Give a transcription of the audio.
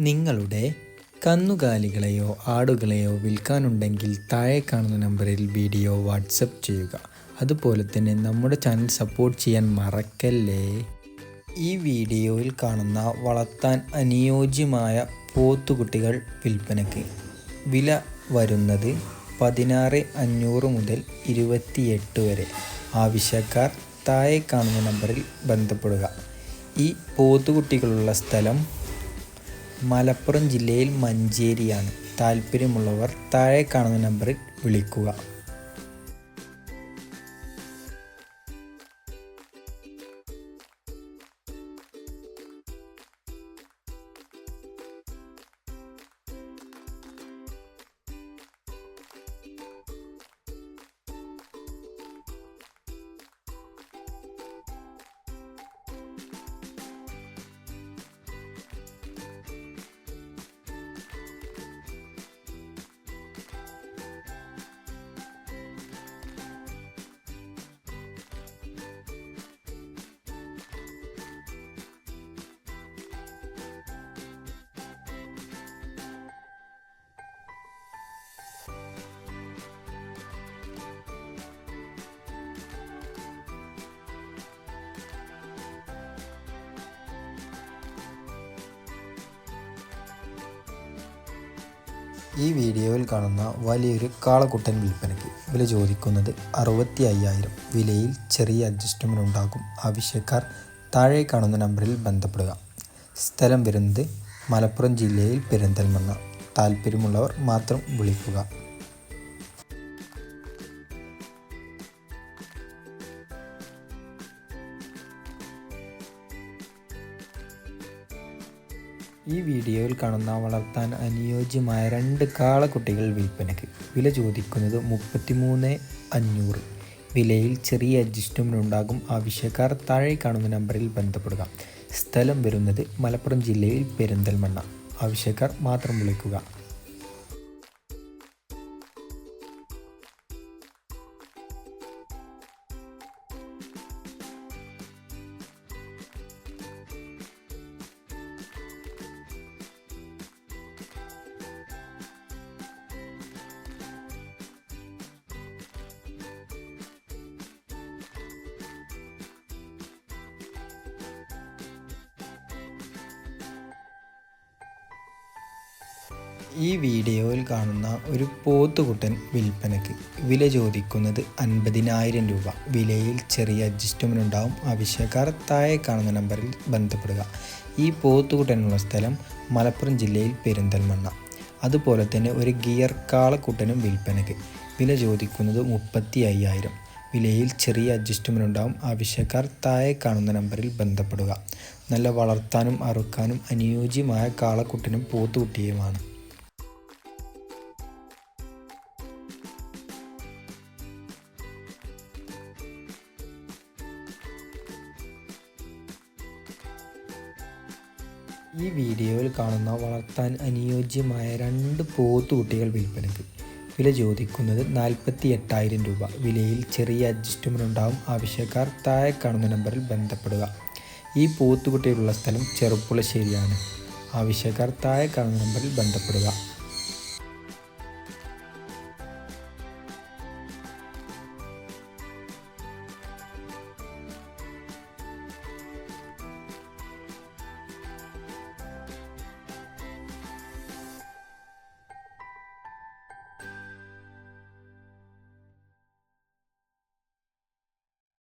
നിങ്ങളുടെ കന്നുകാലികളെയോ ആടുകളെയോ വിൽക്കാനുണ്ടെങ്കിൽ താഴെ കാണുന്ന നമ്പറിൽ വീഡിയോ വാട്സപ്പ് ചെയ്യുക. അതുപോലെ തന്നെ നമ്മുടെ ചാനൽ സപ്പോർട്ട് ചെയ്യാൻ മറക്കല്ലേ? ഈ വീഡിയോയിൽ കാണുന്ന വളർത്താൻ അനുയോജ്യമായ പോത്തുകുട്ടികൾ വിൽപ്പനയ്ക്ക് വില വരുന്നത് പതിനാറ് അഞ്ഞൂറ് മുതൽ ഇരുപത്തിയെട്ട് വരെ. ആവശ്യക്കാർ താഴെ കാണുന്ന നമ്പറിൽ ബന്ധപ്പെടുക. ഈ പോത്തുകുട്ടികളുള്ള സ്ഥലം മലപ്പുറം ജില്ലയിൽ മഞ്ചേരിയാണ്. താല്പര്യമുള്ളവർ താഴെ കാണുന്ന നമ്പറിൽ വിളിക്കുക. ഈ വീഡിയോയിൽ കാണുന്ന വലിയൊരു കാളക്കുട്ടൻ വിൽപ്പനയ്ക്ക് വില ചോദിക്കുന്നത് അറുപത്തി അയ്യായിരം വിലയിൽ ചെറിയ അഡ്ജസ്റ്റ്മെന്റ് ഉണ്ടാകും. ആവശ്യക്കാർ താഴെ കാണുന്ന നമ്പറിൽ ബന്ധപ്പെടുക. സ്ഥലം വരുന്നത് മലപ്പുറം ജില്ലയിൽ പെരിന്തൽമണ്ണ. താല്പര്യമുള്ളവർ മാത്രം വിളിക്കുക. ഈ വീഡിയോയിൽ കാണുന്ന വളർത്താൻ അനുയോജ്യമായ രണ്ട് കാളക്കുട്ടികൾ വിൽപ്പനയ്ക്ക്. വില ചോദിക്കുന്നത് മുപ്പത്തിമൂന്ന് അഞ്ഞൂറ്. വിലയിൽ ചെറിയ അഡ്ജസ്റ്റ്മെന്റ് ഉണ്ടാകും. ആവശ്യക്കാർ താഴെ കാണുന്ന നമ്പറിൽ ബന്ധപ്പെടുക. സ്ഥലം വരുന്നത് മലപ്പുറം ജില്ലയിൽ പെരിന്തൽമണ്ണ. ആവശ്യക്കാർ മാത്രം വിളിക്കുക. ഈ വീഡിയോയിൽ കാണുന്ന ഒരു പോത്തുകുട്ടൻ വിൽപ്പനയ്ക്ക് വില ചോദിക്കുന്നത് അൻപതിനായിരം രൂപ. വിലയിൽ ചെറിയ അഡ്ജസ്റ്റ്മെന്റ് ഉണ്ടാവും. ആവശ്യക്കാർ താഴെ കാണുന്ന നമ്പറിൽ ബന്ധപ്പെടുക. ഈ പോത്തുകുട്ടനുള്ള സ്ഥലം മലപ്പുറം ജില്ലയിൽ പെരിന്തൽമണ്ണ. അതുപോലെ തന്നെ ഒരു ഗിയർ കാളക്കുട്ടനും വിൽപ്പനയ്ക്ക്. വില ചോദിക്കുന്നത് മുപ്പത്തി അയ്യായിരം വിലയിൽ ചെറിയ അഡ്ജസ്റ്റ്മെന്റ് ഉണ്ടാവും. ആവശ്യക്കാർ താഴെ കാണുന്ന നമ്പറിൽ ബന്ധപ്പെടുക. നല്ല വളർത്താനും അറുക്കാനും അനുയോജ്യമായ കാളക്കുട്ടനും പോത്തുകുട്ടിയുമാണ്. ഈ വീഡിയോയിൽ കാണുന്ന വളർത്താൻ അനുയോജ്യമായ രണ്ട് പോത്തുകുട്ടികൾ വിൽപ്പനയ്ക്ക്. വില ചോദിക്കുന്നത് നാൽപ്പത്തി എട്ടായിരം രൂപ. വിലയിൽ ചെറിയ അഡ്ജസ്റ്റ്മെന്റ് ഉണ്ടാവും. ആവശ്യക്കാർ താഴെ കാണുന്ന നമ്പറിൽ ബന്ധപ്പെടുക. ഈ പോത്തുകുട്ടികളുള്ള സ്ഥലം ചെറുപ്പുളശ്ശേരിയാണ്. ആവശ്യക്കാർ താഴെ കാണുന്ന നമ്പറിൽ ബന്ധപ്പെടുക.